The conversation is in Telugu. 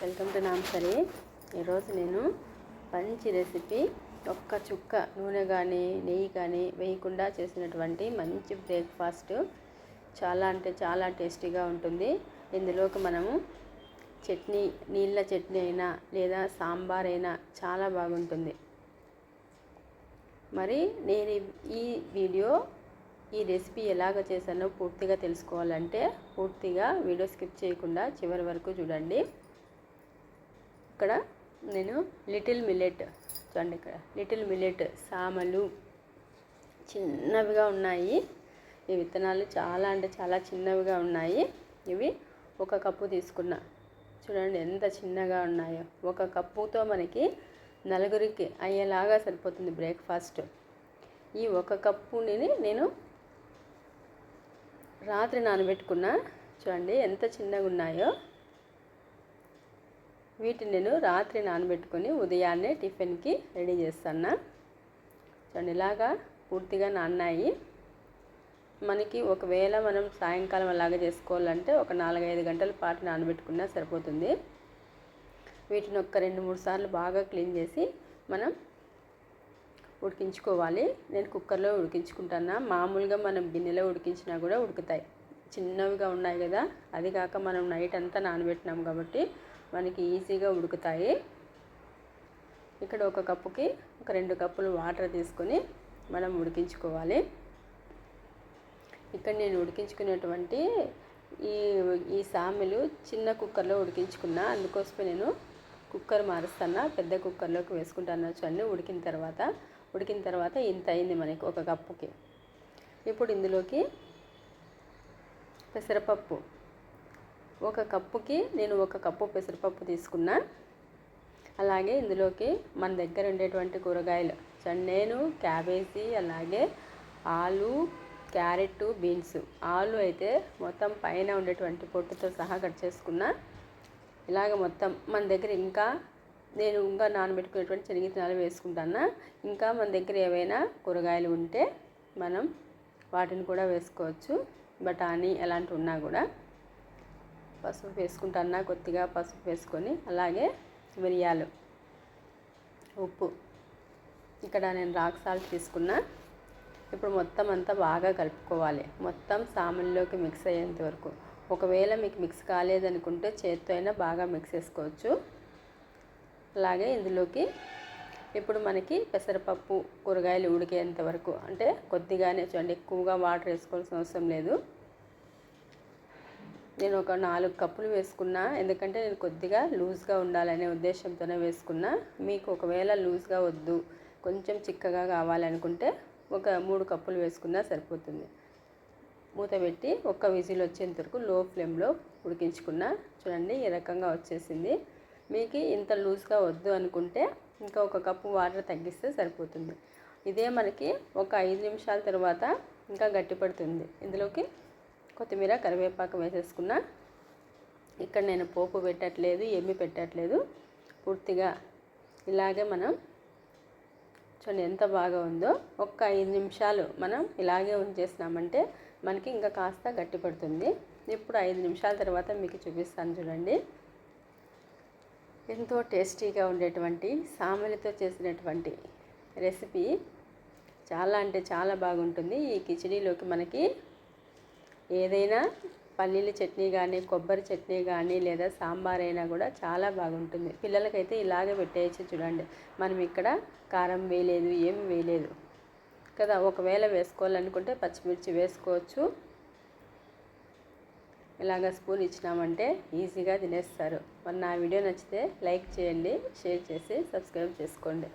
వెల్కమ్ టు నాంసరి ఈరోజు నేను మంచి రెసిపీ ఒక్క చుక్క నూనె కానీ నెయ్యి కానీ వేయకుండా చేసినటువంటి మంచి బ్రేక్ఫాస్ట్. చాలా అంటే చాలా టేస్టీగా ఉంటుంది. ఇందులోకి మనము చట్నీ నీళ్ళ చట్నీ అయినా లేదా సాంబార్ అయినా చాలా బాగుంటుంది. మరి నేను ఈ వీడియో ఈ రెసిపీ ఎలాగ చేశానో పూర్తిగా తెలుసుకోవాలంటే పూర్తిగా వీడియో స్కిప్ చేయకుండా చివరి వరకు చూడండి. ఇక్కడ నేను లిటిల్ మిల్లెట్ చూడండి ఇక్కడ లిటిల్ మిల్లెట్ సామలు చిన్నవిగా ఉన్నాయి. ఈ విత్తనాలు చాలా అంటే చాలా చిన్నవిగా ఉన్నాయి. ఇవి ఒక కప్పు తీసుకున్నా. చూడండి ఎంత చిన్నగా ఉన్నాయో. ఒక కప్పుతో మనకి నలుగురికి అయ్యేలాగా సరిపోతుంది బ్రేక్ఫాస్ట్. ఈ ఒక కప్పుని నేను రాత్రి నానబెట్టుకున్నా. చూడండి ఎంత చిన్నగా ఉన్నాయో. వీటిని నేను రాత్రి నానబెట్టుకొని ఉదయాన్నే టిఫిన్కి రెడీ చేస్తాను చూడండి ఇలాగా పూర్తిగా నాన్నాయి. మనకి ఒకవేళ మనం సాయంకాలం అలాగా చేసుకోవాలంటే ఒక నాలుగైదు గంటల పాటు నానబెట్టుకున్నా సరిపోతుంది. వీటిని ఒక రెండు మూడు సార్లు బాగా క్లీన్ చేసి మనం ఉడికించుకోవాలి. నేను కుక్కర్లో ఉడికించుకుంటాను మామూలుగా మనం గిన్నెలో ఉడికించినా కూడా ఉడుకుతాయి. చిన్నవిగా ఉన్నాయి కదా అది కాక మనం నైట్ అంతా నానబెట్టినాం కాబట్టి మనకి ఈజీగా ఉడుకుతాయి. ఇక్కడ ఒక కప్పుకి ఒక రెండు కప్పులు వాటర్ తీసుకొని మనం ఉడికించుకోవాలి. ఇక్కడ నేను ఉడికించుకునేటువంటి ఈ ఈ సామెలు చిన్న కుక్కర్లో ఉడికించుకున్నా అందుకోసమే నేను కుక్కర్ మారుస్తాను పెద్ద కుక్కర్లోకి వేసుకుంటాను చూడండి ఉడికిన తర్వాత ఉడికిన తర్వాత ఇంత అయింది మనకి ఒక కప్పుకి. ఇప్పుడు ఇందులోకి పెసరపప్పు. ఒక కప్పుకి నేను ఒక కప్పు పెసరపప్పు తీసుకున్నా. అలాగే ఇందులోకి మన దగ్గర ఉండేటువంటి కూరగాయలు. నేను క్యాబేజీ అలాగే ఆలు క్యారెట్ బీన్స్. ఆలు అయితే మొత్తం పైన ఉండేటువంటి పొట్టుతో సహా కట్ చేసుకున్నా. ఇలాగ మొత్తం మన దగ్గర ఇంకా నేను ఇంకా నానబెట్టుకునేటువంటి శనగిత్తనాలు వేసుకుంటాను ఇంకా మన దగ్గర ఏవైనా కూరగాయలు ఉంటే మనం వాటిని కూడా వేసుకోవచ్చు. బఠానీ ఎలాంటివి ఉన్నా కూడా పసుపు వేసుకుంటాను కొద్దిగా పసుపు వేసుకొని అలాగే మిరియాలు ఉప్పు. ఇక్కడ నేను రాక్ సాల్ట్ తీసుకున్నా. ఇప్పుడు మొత్తం అంతా బాగా కలుపుకోవాలి. మొత్తం సాముల్లోకి మిక్స్ అయ్యేంత వరకు. ఒకవేళ మీకు మిక్స్ కాలేదనుకుంటే చేత్తో అయినా బాగా మిక్స్ చేసుకోవచ్చు. అలాగే ఇందులోకి ఇప్పుడు మనకి పెసరపప్పు కూరగాయలు ఉడికేంత వరకు. అంటే కొద్దిగానే చూడండి ఎక్కువగా వాటర్ వేసుకోవాల్సిన అవసరం లేదు. నేను ఒక నాలుగు కప్పులు వేసుకున్నా ఎందుకంటే నేను కొద్దిగా లూజ్గా ఉండాలనే ఉద్దేశంతోనే వేసుకున్నా. మీకు ఒకవేళ లూజ్గా వద్దు కొంచెం చిక్కగా కావాలనుకుంటే ఒక మూడు కప్పులు వేసుకున్నా సరిపోతుంది. మూత పెట్టి ఒక్క విజిల్ వచ్చేంత వరకు లో ఫ్లేమ్లో ఉడికించుకున్నా చూడండి ఈ రకంగా వచ్చేసింది. మీకు ఇంత లూజ్గా వద్దు అనుకుంటే ఇంకా ఒక కప్పు వాటర్ తగ్గిస్తే సరిపోతుంది. ఇదే మనకి ఒక ఐదు నిమిషాల తర్వాత ఇంకా గట్టిపడుతుంది ఇందులోకి కొత్తిమీర కరివేపాకు వేసేసుకున్నా ఇక్కడ నేను పోపు పెట్టట్లేదు ఏమీ పెట్టట్లేదు. పూర్తిగా ఇలాగే మనం చూడండి ఎంత బాగా ఉందో. ఒక్క ఐదు నిమిషాలు మనం ఇలాగే ఉంచేసినామంటే మనకి ఇంకా కాస్త గట్టిపడుతుంది ఇప్పుడు ఐదు నిమిషాల తర్వాత మీకు చూపిస్తాను చూడండి. ఎంతో టేస్టీగా ఉండేటువంటి సామెలతో చేసినటువంటి రెసిపీ చాలా అంటే చాలా బాగుంటుంది. ఈ కిచడీలోకి మనకి ఏదైనా పల్లీల చట్నీ కానీ కొబ్బరి చట్నీ కానీ లేదా సాంబార్ అయినా కూడా చాలా బాగుంటుంది. పిల్లలకైతే ఇలాగే పెట్టేయచ్చు చూడండి. మనం ఇక్కడ కారం వేయలేదు ఏం వేయలేదు కదా. ఒకవేళ వేసుకోవాలనుకుంటే పచ్చిమిర్చి వేసుకోవచ్చు. ఇలాగ స్పూన్ ఇచ్చినామంటే ఈజీగా తినేస్తారు. మరి నా వీడియో నచ్చితే లైక్ చేయండి షేర్ చేసి సబ్స్క్రైబ్ చేసుకోండి.